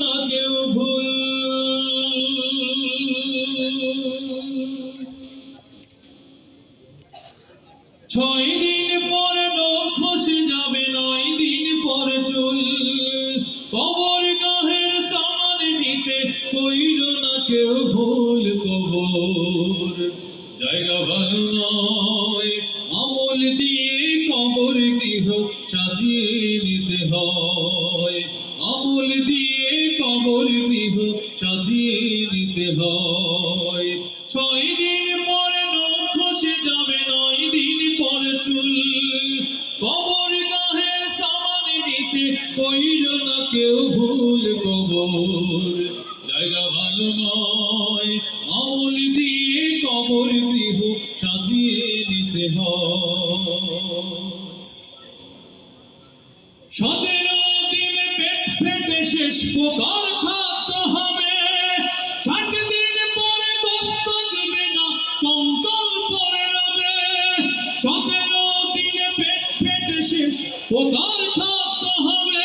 না কেউ ভুল। ছয় দিন পর খসে যাবে, নয় দিন পর কবর গাহের না কেউ ভুল জায়গা ভালো আমল দিয়ে কবর গৃহ সাজিয়ে নিতে হয়, আমল দিয়ে কবর গৃহ সাজিয়ে নিতে হয়। ছয় দিন পরে যাবে, নয় দিন পরে চুল। কবর গাহের সামান নিতে না কেউ ভুল কবর। জায়গা ভালো নয়, আমল দিয়ে কবর গৃহ সাজিয়ে নিতে হয়। সতেরো দিনে পেট ফেটে শেষ পোকার খাদ্য হবে। ষাট দিন পরে দস্ত দেবে না, কঙ্কাল পরে রবে। সতেরো দিনে পেট ফেটে শেষ পোকার খাদ্য হবে।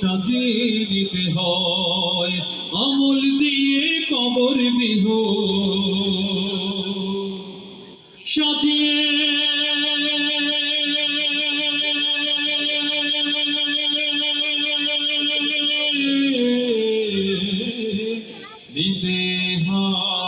সাজিয়ে নিতে হয় আমল দিয়ে কবর দেহ সাজিয়ে নিতে হয়।